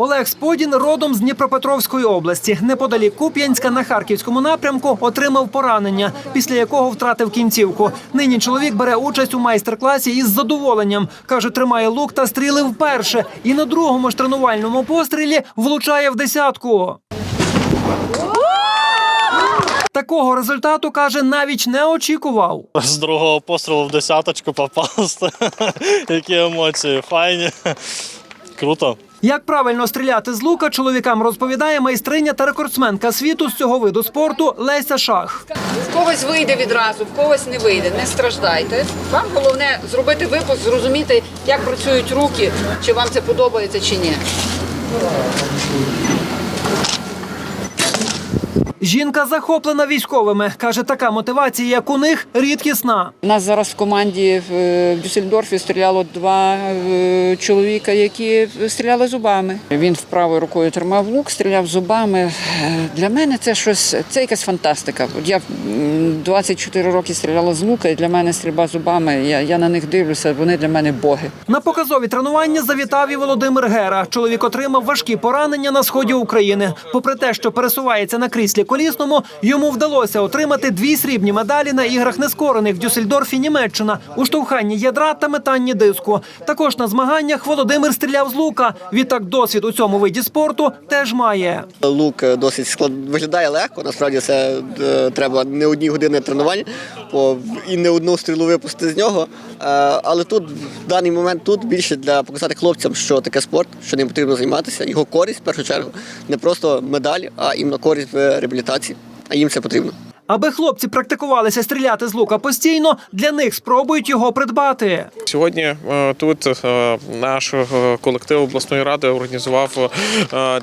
Олег Сподін родом з Дніпропетровської області. Неподалік Куп'янська на харківському напрямку отримав поранення, після якого втратив кінцівку. Нині чоловік бере участь у майстер-класі із задоволенням. каже, тримає лук та стріли вперше. І на другому ж тренувальному пострілі влучає в десятку. Такого результату каже, навіть не очікував. З другого пострілу в десяточку попасти. Які емоції, файні. Круто. Як правильно стріляти з лука, чоловікам розповідає майстриня та рекордсменка світу з цього виду спорту Леся Шах. В когось вийде відразу, в когось не вийде. Не страждайте. Вам головне зробити випуск, зрозуміти, як працюють руки, чи вам це подобається чи ні. Жінка захоплена військовими. каже, така мотивація, як у них, рідкісна. У нас зараз в команді в е, Дюссельдорфі стріляло два е, чоловіка, які стріляли зубами. Він правою рукою тримав лук, стріляв зубами. Е, Для мене це щось, це якась фантастика. От я м, 24 роки стріляла з лука, і для мене стрільба зубами. Я, я на них дивлюся, вони для мене боги. На показові тренування завітав і Володимир Гера. Чоловік отримав важкі поранення на сході України. Попри те, що пересувається на кріслі колісному, йому вдалося отримати дві срібні медалі на іграх нескорених в Дюссельдорфі, Німеччина у штовханні ядра та метанні диску. Також на змаганнях Володимир стріляв з лука. Відтак досвід у цьому виді спорту теж має. Лук е, досить склад... виглядає легко. Насправді це е, треба не одні години тренувань по... і не одну стрілу випустити з нього. Е, але тут в даний момент тут більше для показати хлопцям, що таке спорт, що ним потрібно займатися. Його користь в першу чергу не просто медаль, а іменно користь в реабілітації. А їм це потрібно. Аби хлопці практикувалися стріляти з лука постійно, для них спробують його придбати. Сьогодні е, тут е, наш е, колектив обласної ради організував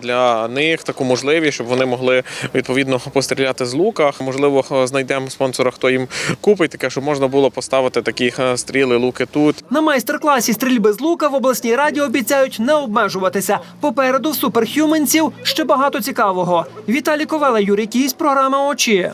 для них таку можливість, щоб вони могли відповідно постріляти з лука. Можливо, знайдемо спонсора, хто їм купить таке, щоб можна було поставити такі стріли, луки тут. На майстер-класі стрільби з лука в обласній раді обіцяють не обмежуватися. Попереду в суперхюменців ще багато цікавого. Віталій Ковела, Юрій Кісь, програма Очі.